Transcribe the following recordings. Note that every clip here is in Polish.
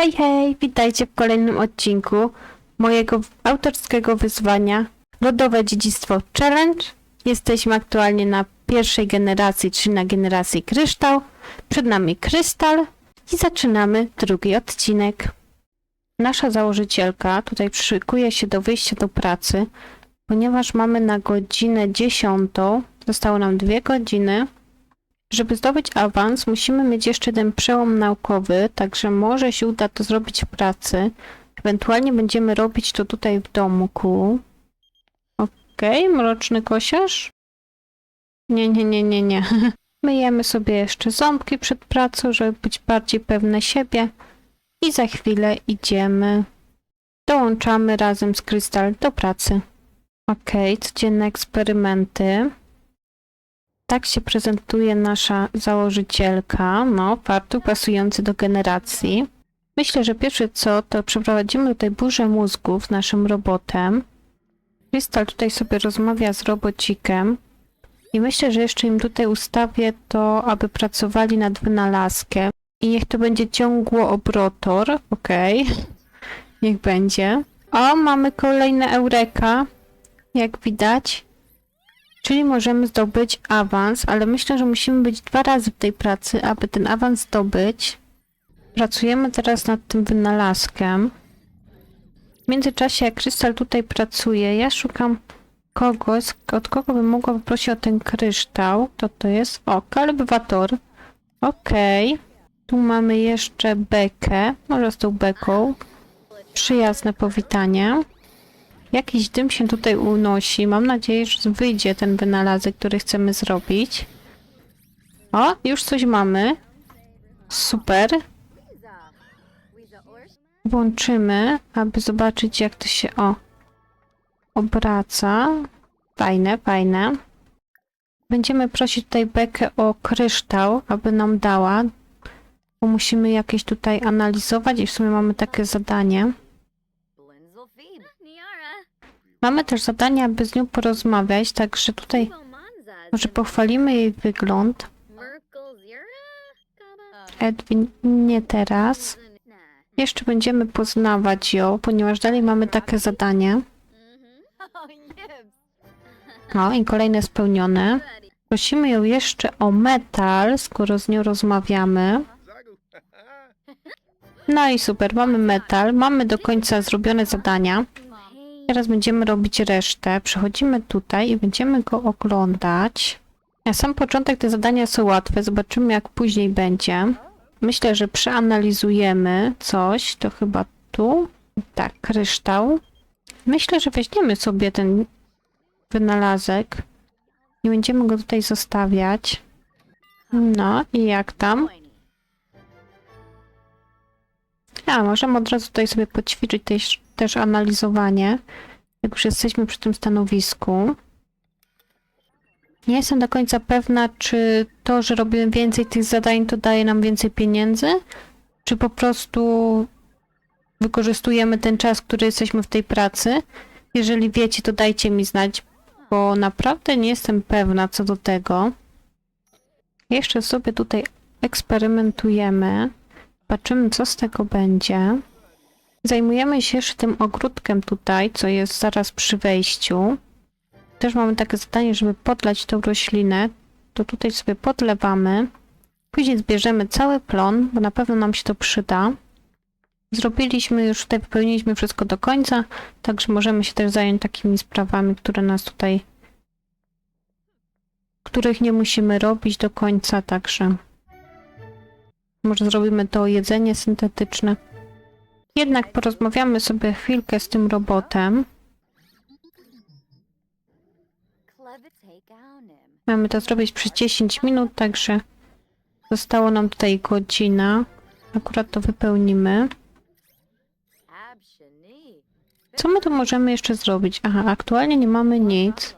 Hej, hej, witajcie w kolejnym odcinku mojego autorskiego wyzwania Lodowe Dziedzictwo Challenge. Jesteśmy aktualnie na pierwszej generacji, czyli na generacji kryształ. Przed nami krystal i zaczynamy drugi odcinek. Nasza założycielka tutaj przykuje się do wyjścia do pracy, ponieważ mamy na godzinę 10, zostało nam dwie godziny. Żeby zdobyć awans, musimy mieć jeszcze jeden przełom naukowy, także może się uda to zrobić w pracy. Ewentualnie będziemy robić to tutaj w domku. Okej, mroczny kosiarz? Nie, nie, nie, nie, nie. Myjemy sobie jeszcze ząbki przed pracą, żeby być bardziej pewne siebie. I za chwilę idziemy. Dołączamy razem z Krystal do pracy. Okej, codzienne eksperymenty. Tak się prezentuje nasza założycielka. No, fartuch pasujący do generacji. Myślę, że pierwsze co, to przeprowadzimy tutaj burzę mózgów naszym robotem. Krystal tutaj sobie rozmawia z robocikiem. I myślę, że jeszcze im tutaj ustawię to, aby pracowali nad wynalazkiem. I niech to będzie ciągło obrotor. Okej. Niech będzie. O, mamy kolejne Eureka. Jak widać. Czyli możemy zdobyć awans, ale myślę, że musimy być dwa razy w tej pracy, aby ten awans zdobyć. Pracujemy teraz nad tym wynalazkiem. W międzyczasie, jak Krystal tutaj pracuje, ja szukam kogoś, od kogo bym mogła poprosić o ten kryształ. To to jest? O, kalbywator. Okej. Tu mamy jeszcze bekę. Może z tą beką. Przyjazne powitanie. Jakiś dym się tutaj unosi. Mam nadzieję, że wyjdzie ten wynalazek, który chcemy zrobić. O, już coś mamy. Super. Włączymy, aby zobaczyć, jak to się o obraca. Fajne, fajne. Będziemy prosić tutaj Bekę o kryształ, aby nam dała. Bo musimy jakieś tutaj analizować i w sumie mamy takie zadanie. Mamy też zadanie, aby z nią porozmawiać, także tutaj może pochwalimy jej wygląd. Edwin, nie teraz. Jeszcze będziemy poznawać ją, ponieważ dalej mamy takie zadanie. No i kolejne spełnione. Prosimy ją jeszcze o metal, skoro z nią rozmawiamy. No i super, mamy metal, mamy do końca zrobione zadania. Teraz będziemy robić resztę. Przechodzimy tutaj i będziemy go oglądać. Na sam początek te zadania są łatwe, zobaczymy jak później będzie. Myślę, że przeanalizujemy coś, to chyba tu. Tak, kryształ. Myślę, że weźmiemy sobie ten wynalazek i będziemy go tutaj zostawiać. No i jak tam? A, możemy od razu tutaj sobie poćwiczyć też, też analizowanie, jak już jesteśmy przy tym stanowisku. Nie jestem do końca pewna, czy to, że robimy więcej tych zadań, to daje nam więcej pieniędzy, czy po prostu wykorzystujemy ten czas, który jesteśmy w tej pracy. Jeżeli wiecie, to dajcie mi znać, bo naprawdę nie jestem pewna co do tego. Jeszcze sobie tutaj eksperymentujemy. Patrzymy, co z tego będzie. Zajmujemy się jeszcze tym ogródkiem tutaj, co jest zaraz przy wejściu. Też mamy takie zadanie, żeby podlać tą roślinę. To tutaj sobie podlewamy. Później zbierzemy cały plon, bo na pewno nam się to przyda. Zrobiliśmy już tutaj, wypełniliśmy wszystko do końca, także możemy się też zająć takimi sprawami, które nas tutaj, których nie musimy robić do końca, także może zrobimy to jedzenie syntetyczne. Jednak porozmawiamy sobie chwilkę z tym robotem. Mamy to zrobić przez 10 minut, także zostało nam tutaj godzina. Akurat to wypełnimy. Co my tu możemy jeszcze zrobić? Aha, aktualnie nie mamy nic.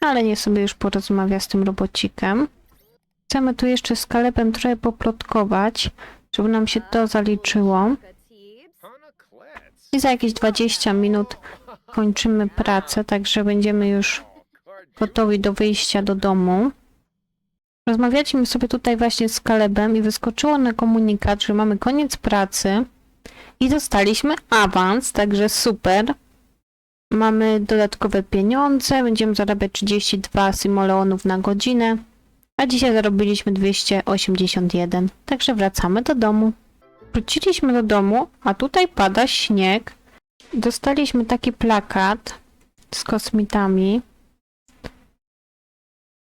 Ale nie sobie już porozmawia z tym robocikiem. Chcemy tu jeszcze z Kalebem trochę poplotkować, żeby nam się to zaliczyło. I za jakieś 20 minut kończymy pracę, także będziemy już gotowi do wyjścia do domu. Rozmawialiśmy sobie tutaj właśnie z Kalebem i wyskoczyło na komunikat, że mamy koniec pracy i dostaliśmy awans, także super. Mamy dodatkowe pieniądze, będziemy zarabiać 32 simoleonów na godzinę, a dzisiaj zarobiliśmy 281, także wracamy do domu. Wróciliśmy do domu, a tutaj pada śnieg. Dostaliśmy taki plakat z kosmitami,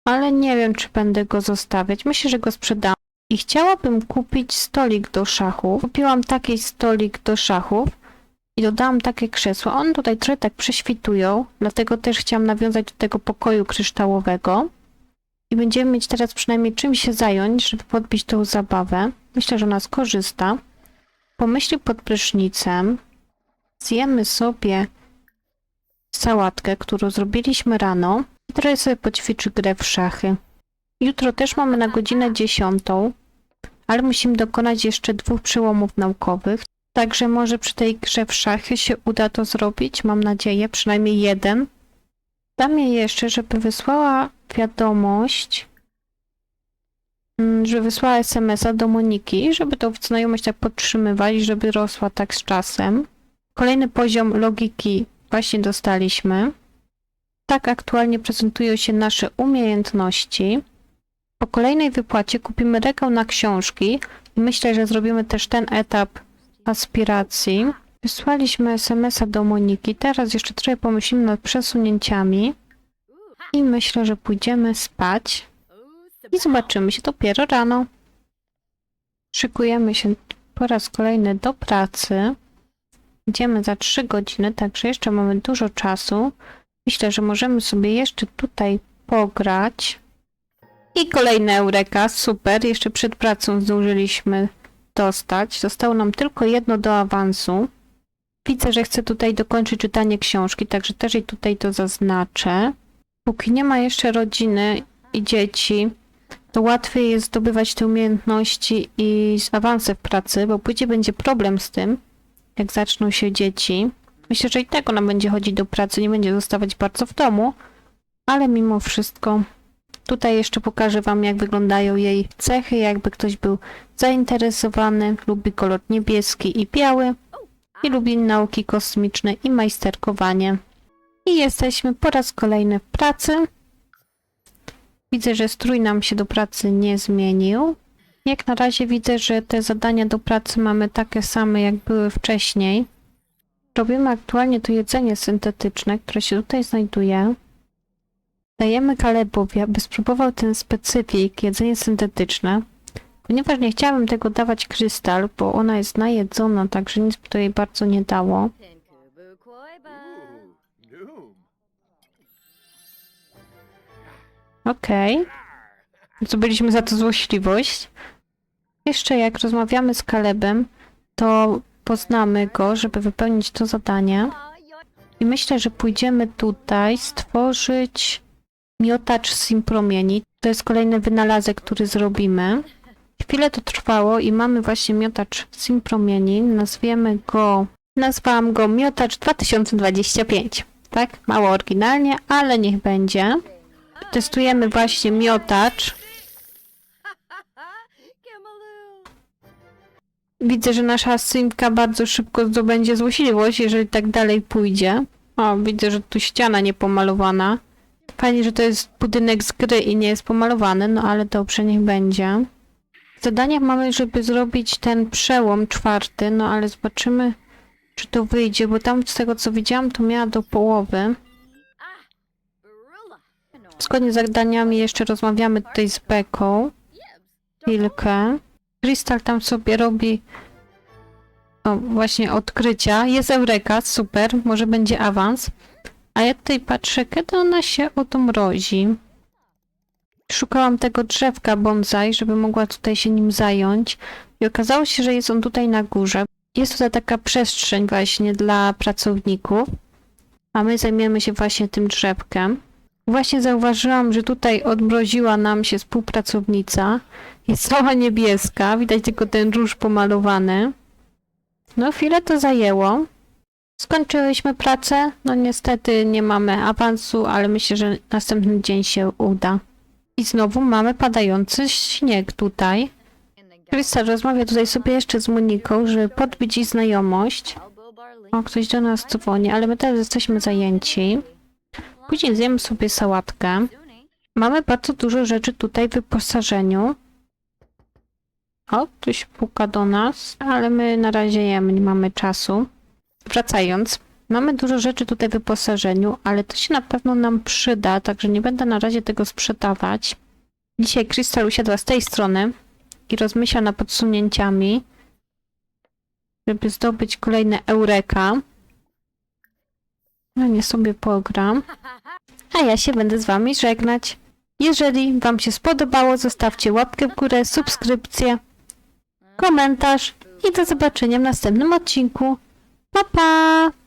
ale nie wiem, czy będę go zostawiać. Myślę, że go sprzedam. I chciałabym kupić stolik do szachów. Kupiłam taki stolik do szachów i dodałam takie krzesła. One tutaj trochę tak prześwitują, dlatego też chciałam nawiązać do tego pokoju kryształowego. I będziemy mieć teraz przynajmniej czym się zająć, żeby podbić tą zabawę. Myślę, że ona skorzysta. Pomyśli pod prysznicem. Zjemy sobie sałatkę, którą zrobiliśmy rano. I trochę sobie poćwiczy grę w szachy. Jutro też mamy na godzinę 10, ale musimy dokonać jeszcze dwóch przełomów naukowych. Także może przy tej grze w szachy się uda to zrobić, mam nadzieję, przynajmniej jeden. Dam jej jeszcze, żeby wysłała wiadomość, mm, że wysłała SMS-a do Moniki, żeby tą znajomość tak podtrzymywać, żeby rosła tak z czasem. Kolejny poziom logiki właśnie dostaliśmy. Tak aktualnie prezentują się nasze umiejętności. Po kolejnej wypłacie kupimy regał na książki i myślę, że zrobimy też ten etap aspiracji. Wysłaliśmy SMS-a do Moniki. Teraz jeszcze trochę pomyślimy nad przesunięciami i myślę, że pójdziemy spać i zobaczymy się dopiero rano. Szykujemy się po raz kolejny do pracy. Idziemy za 3 godziny, także jeszcze mamy dużo czasu. Myślę, że możemy sobie jeszcze tutaj pograć. I kolejne Eureka, super. Jeszcze przed pracą zdążyliśmy dostać. Zostało nam tylko jedno do awansu. Widzę, że chcę tutaj dokończyć czytanie książki, także też jej tutaj to zaznaczę. Póki nie ma jeszcze rodziny i dzieci, to łatwiej jest zdobywać te umiejętności i awanse w pracy, bo później będzie problem z tym, jak zaczną się dzieci. Myślę, że i tak ona będzie chodzić do pracy, nie będzie zostawać bardzo w domu, ale mimo wszystko tutaj jeszcze pokażę Wam, jak wyglądają jej cechy, jakby ktoś był zainteresowany. Lubi kolor niebieski i biały i lubi nauki kosmiczne i majsterkowanie. I jesteśmy po raz kolejny w pracy. Widzę, że strój nam się do pracy nie zmienił. Jak na razie widzę, że te zadania do pracy mamy takie same, jak były wcześniej. Robimy aktualnie to jedzenie syntetyczne, które się tutaj znajduje. Dajemy Kalebowi, aby spróbował ten specyfik, jedzenie syntetyczne. Ponieważ nie chciałabym tego dawać krystal, bo ona jest najedzona, także nic by to jej bardzo nie dało. Pinkubu Koiba. Ooh, noom. Okej. Zdobyliśmy za to złośliwość. Jeszcze jak rozmawiamy z Kalebem, to poznamy go, żeby wypełnić to zadanie. I myślę, że pójdziemy tutaj stworzyć miotacz sim promieni. To jest kolejny wynalazek, który zrobimy. Chwilę to trwało i mamy właśnie miotacz sim promieni. Nazwiemy go, nazwałam go miotacz 2025. Tak, mało oryginalnie, ale niech będzie. Testujemy właśnie miotacz. Widzę, że nasza simka bardzo szybko zdobędzie złośliwość, jeżeli tak dalej pójdzie. O, widzę, że tu ściana niepomalowana. Fajnie, że to jest budynek z gry i nie jest pomalowany, no ale dobrze, niech będzie. Zadaniach mamy, żeby zrobić ten przełom czwarty, no ale zobaczymy, czy to wyjdzie, bo tam z tego co widziałam, to miała do połowy. Zgodnie z zadaniami jeszcze rozmawiamy tutaj z Beką. chwilkę. Krystal tam sobie robi o, właśnie odkrycia. Jest Eureka, super, może będzie awans. A ja tutaj patrzę, kiedy ona się odmrozi. Szukałam tego drzewka bonsai, żeby mogła tutaj się nim zająć. I okazało się, że jest on tutaj na górze. Jest tutaj taka przestrzeń właśnie dla pracowników. A my zajmiemy się właśnie tym drzewkiem. Właśnie zauważyłam, że tutaj odmroziła nam się współpracownica. Jest cała niebieska, widać tylko ten róż pomalowany. No chwilę to zajęło. Skończyłyśmy pracę. No niestety nie mamy awansu, ale myślę, że następny dzień się uda. I znowu mamy padający śnieg tutaj. Krystal rozmawia tutaj sobie jeszcze z Moniką, żeby podbić jej znajomość. O, ktoś do nas dzwoni, ale my teraz jesteśmy zajęci. Później zjemy sobie sałatkę. Mamy bardzo dużo rzeczy tutaj w wyposażeniu. O, ktoś puka do nas, ale my na razie jemy, nie mamy czasu. Wracając, mamy dużo rzeczy tutaj w wyposażeniu, ale to się na pewno nam przyda, także nie będę na razie tego sprzedawać. Dzisiaj Krystal usiadła z tej strony i rozmyśla nad podsunięciami, żeby zdobyć kolejne eureka. Ja nie sobie pogram. A ja się będę z Wami żegnać. Jeżeli Wam się spodobało, zostawcie łapkę w górę, subskrypcję, komentarz i do zobaczenia w następnym odcinku. Pa pa!